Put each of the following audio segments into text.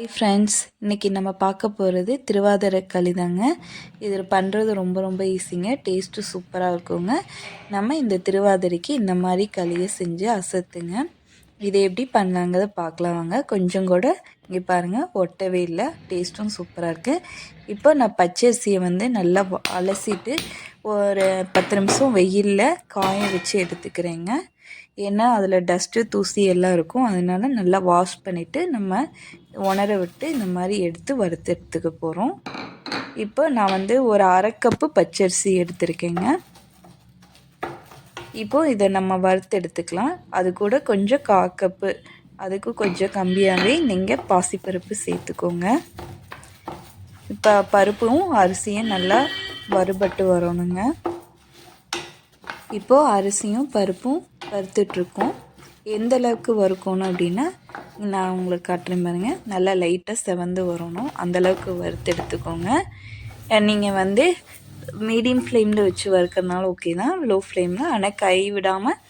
Hi friends இன்றைக்கி நம்ம பார்க்க போகிறது திருவாதிரை களி தாங்க இதில் பண்ணுறது ரொம்ப ரொம்ப ஈஸிங்க டேஸ்ட்டு சூப்பராக இருக்குங்க. நம்ம இந்த திருவாதிரைக்கு இந்த மாதிரி களியை செஞ்சு அசத்துங்க. இதை எப்படி பண்ணலாங்கிறத பார்க்கலாம் வாங்க. கொஞ்சம் கூட இங்கே பாருங்கள் ஒட்டவே இல்லை. டேஸ்ட்டும் சூப்பராக இருக்குது இப்போ நான் பச்சரிசியை வந்து நல்லா அலசிட்டு ஒரு பத்து நிமிஷம் வெயிலில் காய வச்சு எடுத்துக்கிறேங்க. ஏன்னா அதில் டஸ்ட்டு தூசி எல்லாம் இருக்கும். அதனால் நல்லா வாஷ் பண்ணிவிட்டு நம்ம உணர விட்டு இந்த மாதிரி எடுத்து வறுத்து எடுத்துக்க போகிறோம் இப்போ நான் வந்து ஒரு அரை கப்பு பச்சரிசி எடுத்திருக்கேங்க. இப்போது இதை நம்ம வறுத்து எடுத்துக்கலாம் அது கூட கொஞ்சம் கா கப்பு அதுக்கு கொஞ்சம் கம்மியாகவே நீங்கள் பாசிப்பருப்பு சேர்த்துக்கோங்க. இப்போ பருப்பும் அரிசியும் நல்லா வறுபட்டு வரணுங்க. இப்போது அரிசியும் பருப்பும் வறுத்துட்ருக்கோம். எந்த அளவுக்கு வறுக்கணும் அப்படின்னா நான் உங்களுக்கு காட்டுறேன் பாருங்கள் நல்லா லைட்டாக செவந்து வரணும். அந்தளவுக்கு வறுத்து எடுத்துக்கோங்க. நீங்கள் வந்து மீடியம் ஃப்ளேமில் வச்சு வறுக்கிறதுனால ஓகே தான். லோ ஃப்ளேமில். ஆனால் கை விடாமல்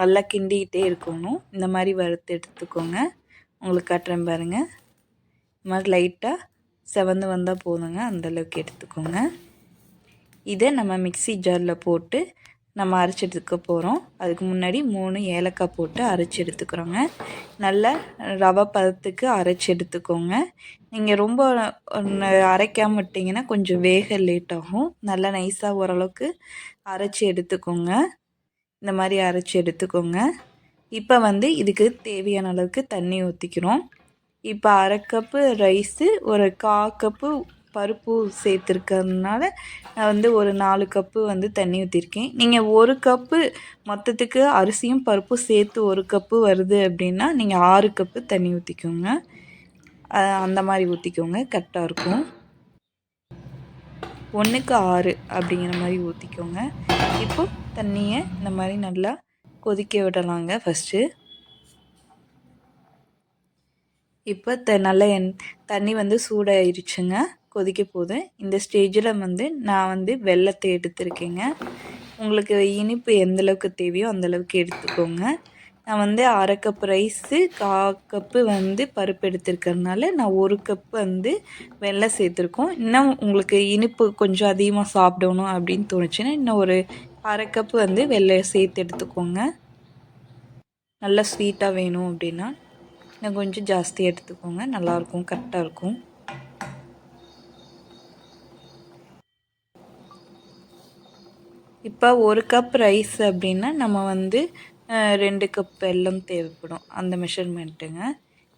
நல்லா கிண்டிக்கிட்டே இருக்கணும். இந்த மாதிரி வறுத்து எடுத்துக்கோங்க. உங்களுக்கு காட்டுறேன் பாருங்கள் இந்த மாதிரி லைட்டாக செவந்து வந்தால் போதுங்க. அந்தளவுக்கு எடுத்துக்கோங்க. இதை நம்ம மிக்சி ஜாரில் போட்டு நம்ம அரைச்சி எடுத்துக்க போகிறோம் அதுக்கு முன்னாடி மூணு ஏலக்காய் போட்டு அரைச்சி எடுத்துக்கிறோங்க. நல்ல ரவை பதத்துக்கு அரைச்சி எடுத்துக்கோங்க. நீங்கள் ரொம்ப அரைக்காமல் விட்டிங்கன்னா கொஞ்சம் வேக லேட் ஆகும். நல்லா நைஸாக ஓரளவுக்கு அரைச்சி எடுத்துக்கோங்க. இந்த மாதிரி அரைச்சி எடுத்துக்கோங்க. இப்போ வந்து இதுக்கு தேவையான அளவுக்கு தண்ணி ஊற்றிக்கிறோம் இப்போ அரை கப்பு ரைஸு ஒரு கா கப்பு பருப்பு சேர்த்துருக்கறதுனால நான் வந்து ஒரு நாலு கப்பு வந்து தண்ணி ஊற்றிருக்கேன் நீங்கள் ஒரு கப்பு மொத்தத்துக்கு அரிசியும் பருப்பும் சேர்த்து ஒரு கப்பு வருது அப்படின்னா நீங்கள் ஆறு கப்பு தண்ணி ஊற்றிக்கோங்க அந்த மாதிரி ஊற்றிக்கோங்க கரெக்டாக இருக்கும். ஒன்றுக்கு ஆறு அப்படிங்கிற மாதிரி ஊற்றிக்கோங்க இப்போ தண்ணியை இந்த மாதிரி நல்லா கொதிக்க விடலாங்க ஃபஸ்ட்டு இப்போ த நல்ல எண் தண்ணி வந்து சூடாயிருச்சுங்க. கொதிக்க போகுது இந்த ஸ்டேஜில் வந்து நான் வந்து வெள்ளத்தை எடுத்திருக்கேங்க. உங்களுக்கு இனிப்பு எந்தளவுக்கு தேவையோ அந்தளவுக்கு எடுத்துக்கோங்க. நான் வந்து அரை கப் ரைஸு கா கப்பு வந்து பருப்பு எடுத்துருக்கறதுனால நான் ஒரு கப் வந்து வெள்ளை சேர்த்துருக்கோம். இன்னும் உங்களுக்கு இனிப்பு கொஞ்சம் அதிகமாக சாப்பிடணும் அப்படின்னு தோணுச்சுன்னா இன்னும் ஒரு அரை கப்பு வந்து வெள்ளை சேர்த்து எடுத்துக்கோங்க. நல்லா ஸ்வீட்டாக வேணும் அப்படின்னா இன்னும் கொஞ்சம் ஜாஸ்தி எடுத்துக்கோங்க. நல்லாயிருக்கும் கரெக்டாக இருக்கும். இப்போ ஒரு கப் ரைஸ் அப்படின்னா நம்ம வந்து ரெண்டு கப் வெல்லம் தேவைப்படும். அந்த மெஷர்மெண்ட்டுங்க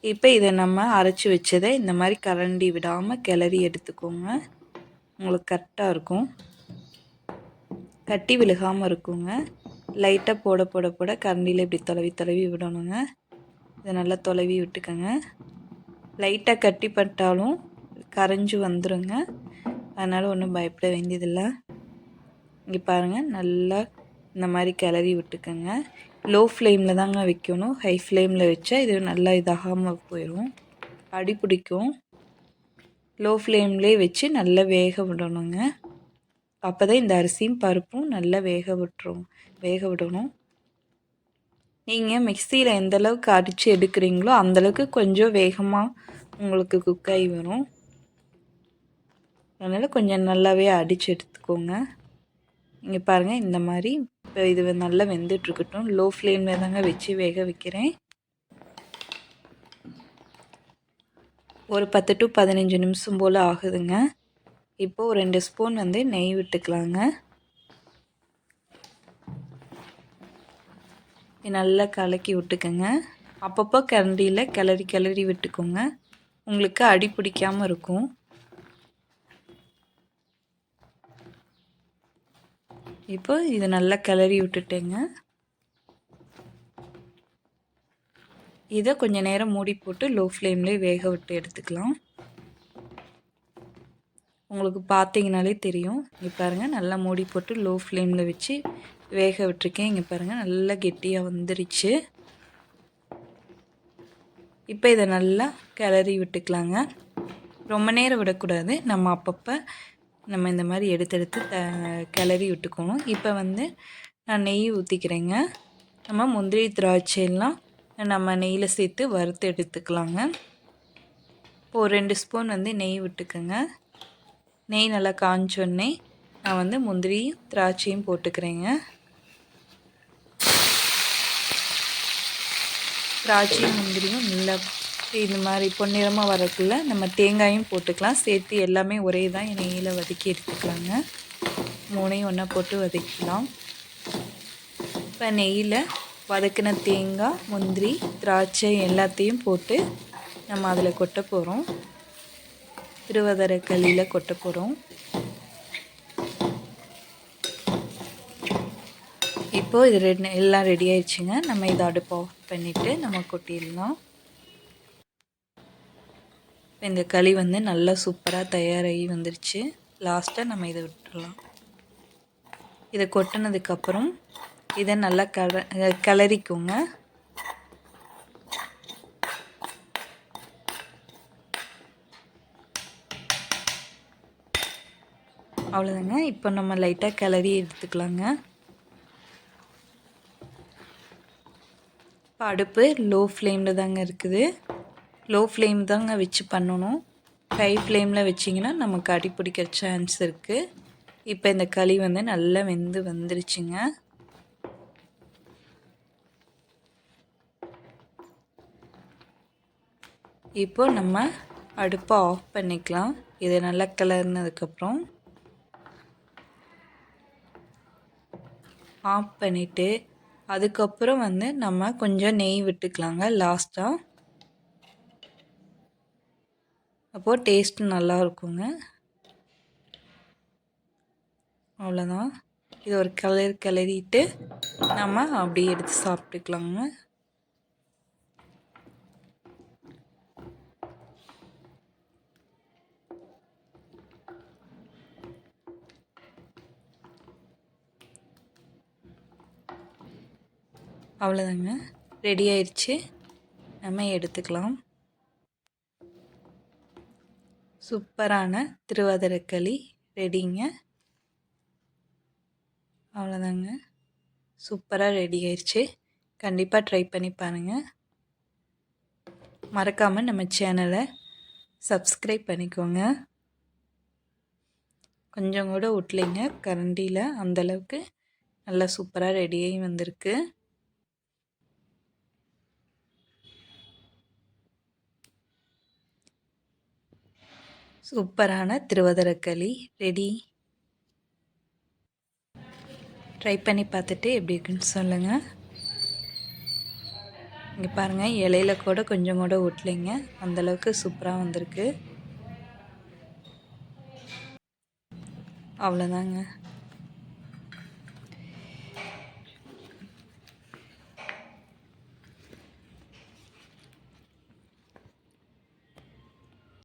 இப்போ இதை நம்ம அரைச்சி வச்சதை இந்த மாதிரி கரண்டி விடாமல் கிளறி எடுத்துக்கோங்க. உங்களுக்கு கரெக்டாக இருக்கும். கட்டி விழுகாமல் இருக்குங்க. லைட்டாக போட போட போட கரண்டியில் இப்படி தொலைவி தொலைவி விடணுங்க. இதை நல்லா தொலைவி விட்டுக்கோங்க. லைட்டாக கட்டி பட்டாலும் கரைஞ்சி வந்துடுங்க அதனால் ஒன்றும் பயப்பட வேண்டியதில்லை. இங்கே பாருங்கள் நல்லா இந்த மாதிரி கிளறி விட்டுக்கோங்க. லோ ஃப்ளேமில் தாங்க வைக்கணும். ஹை ஃப்ளேமில் வச்சா இது நல்லா இதாகாமல் போயிடும் அடி பிடிக்கும். லோ ஃப்ளேம்லேயே வச்சு நல்லா வேக விடணுங்க. அப்போ தான் இந்த அரிசியும் பருப்பும் நல்லா வேக விட்டுரும். வேக விடணும். நீங்கள் மிக்சியில் எந்தளவுக்கு அடித்து எடுக்கிறீங்களோ அந்தளவுக்கு கொஞ்சம் வேகமாக உங்களுக்கு குக்காகி வரும். அதனால் கொஞ்சம் நல்லாவே அடித்து எடுத்துக்கோங்க. இங்கே பாருங்கள் இந்த மாதிரி இப்போ இது நல்லா வெந்துட்டுருக்கட்டும் லோ ஃப்ளேமில் தாங்க வச்சு வேக வைக்கிறேன். ஒரு பத்து டு பதினஞ்சு நிமிஷம் போல் ஆகுதுங்க. இப்போது ரெண்டு ஸ்பூன் வந்து நெய் விட்டுக்கலாங்க. நல்லா கலக்கி விட்டுக்கோங்க. அப்பப்போ கரண்டியில் கிளறி கிளறி விட்டுக்கோங்க. உங்களுக்கு அடி பிடிக்காமல் இருக்கும். இப்போ இது நல்லா கிளறி விட்டுட்டேங்க. இதை கொஞ்சம் நேரம் மூடி போட்டு லோ ஃப்ளேம்லேயே வேக விட்டு எடுத்துக்கலாம். உங்களுக்கு பார்த்தீங்கனாலே தெரியும். இங்கே பாருங்கள் நல்லா மூடி போட்டு லோ ஃப்ளேமில் வச்சு வேக விட்டுருக்கேன். இங்கே பாருங்கள் நல்லா கெட்டியாக வந்துருச்சு. இப்போ இதை நல்லா கிளறி விட்டுக்கலாங்க. ரொம்ப நேரம் விடக்கூடாது. நம்ம அப்பப்போ நம்ம இந்த மாதிரி எடுத்து எடுத்து த கிளறி விட்டுக்கணும். இப்போ வந்து நான் நெய் ஊற்றிக்கிறேங்க நம்ம முந்திரி திராட்சையெல்லாம் நம்ம நெய்யில் சேர்த்து வறுத்து எடுத்துக்கலாங்க. இப்போது ரெண்டு ஸ்பூன் வந்து நெய் விட்டுக்குங்க. நெய் நல்லா காஞ்சோடனே நான் வந்து முந்திரியும் திராட்சையும் போட்டுக்கிறேங்க. திராட்சையும் முந்திரியும் நல்லா இந்த மாதிரி பொன்னிறமாக வரக்குள்ள நம்ம தேங்காயும் போட்டுக்கலாம். சேர்த்து எல்லாமே ஒரே தான் எண்ணெயில் வதக்கி எடுத்துக்கலாங்க. மூணையும் ஒன்றா போட்டு வதக்கலாம் இப்போ நெய்யில் வதக்கின தேங்காய் முந்திரி திராட்சை எல்லாத்தையும் போட்டு நம்ம அதில் கொட்ட போகிறோம் திருவதரை களியில் கொட்ட போகிறோம் இப்போது இது ரெண்டு எல்லாம் ரெடி ஆயிடுச்சுங்க. நம்ம இதை அடுப்பு ஆஃப் பண்ணிவிட்டு நம்ம கொட்டிடலாம். இந்த களி வந்து நல்லா சூப்பராக தயாராகி வந்துருச்சு. லாஸ்ட்டாக நம்ம இதை விட்டுடலாம் இதை கொட்டினதுக்கப்புறம் இதை நல்லா கல கிளறிக்கோங்க. அவ்வளோதாங்க இப்போ நம்ம லைட்டாக கிளறி எடுத்துக்கலாங்க. இப்போ அடுப்பு லோ ஃப்ளேமில் தாங்க இருக்குது. லோ ஃப்ளேம் தாங்க வச்சு பண்ணணும். ஹை ஃப்ளேமில் வச்சிங்கன்னா நமக்கு அடி பிடிக்கிற சான்ஸ் இருக்குது இப்போ இந்த களி வந்து நல்லா வெந்து வந்துருச்சுங்க. இப்போ நம்ம அடுப்பை ஆஃப் பண்ணிக்கலாம். இதை நல்லா கலர்னதுக்கப்புறம் ஆஃப் பண்ணிவிட்டு அதுக்கப்புறம் வந்து நம்ம கொஞ்சம் நெய் விட்டுக்கலாங்க லாஸ்ட்டாக அப்போது டேஸ்ட்டு நல்லா இருக்குங்க அவ்வளோதான் இது ஒரு கிளறி கிளறிட்டு நம்ம அப்படியே எடுத்து சாப்பிட்டுக்கலாங்க. அவ்வளோதாங்க ரெடி ஆயிடுச்சு. நம்ம எடுத்துக்கலாம். சூப்பரான திருவாதிரக்களி ரெடிங்க. அவ்வளோதாங்க. சூப்பராக ரெடி ஆயிடுச்சு கண்டிப்பாக ட்ரை பண்ணி பாருங்கள் மறக்காமல் நம்ம சேனலை சப்ஸ்கிரைப் பண்ணிக்கோங்க. கொஞ்சம் கூட விட்லிங்க கரண்டியில் அந்தளவுக்கு நல்லா சூப்பராக ரெடியாகி வந்திருக்கு. சூப்பரான திருவதரக்களி. ரெடி ட்ரை பண்ணி பார்த்துட்டு எப்படி இருக்குன்னு சொல்லுங்கள் இங்கே பாருங்கள் இலையில கூட கொஞ்சம் கூட ஒட்டலைங்க அந்தளவுக்கு சூப்பராக வந்திருக்கு. அவ்வளோதாங்க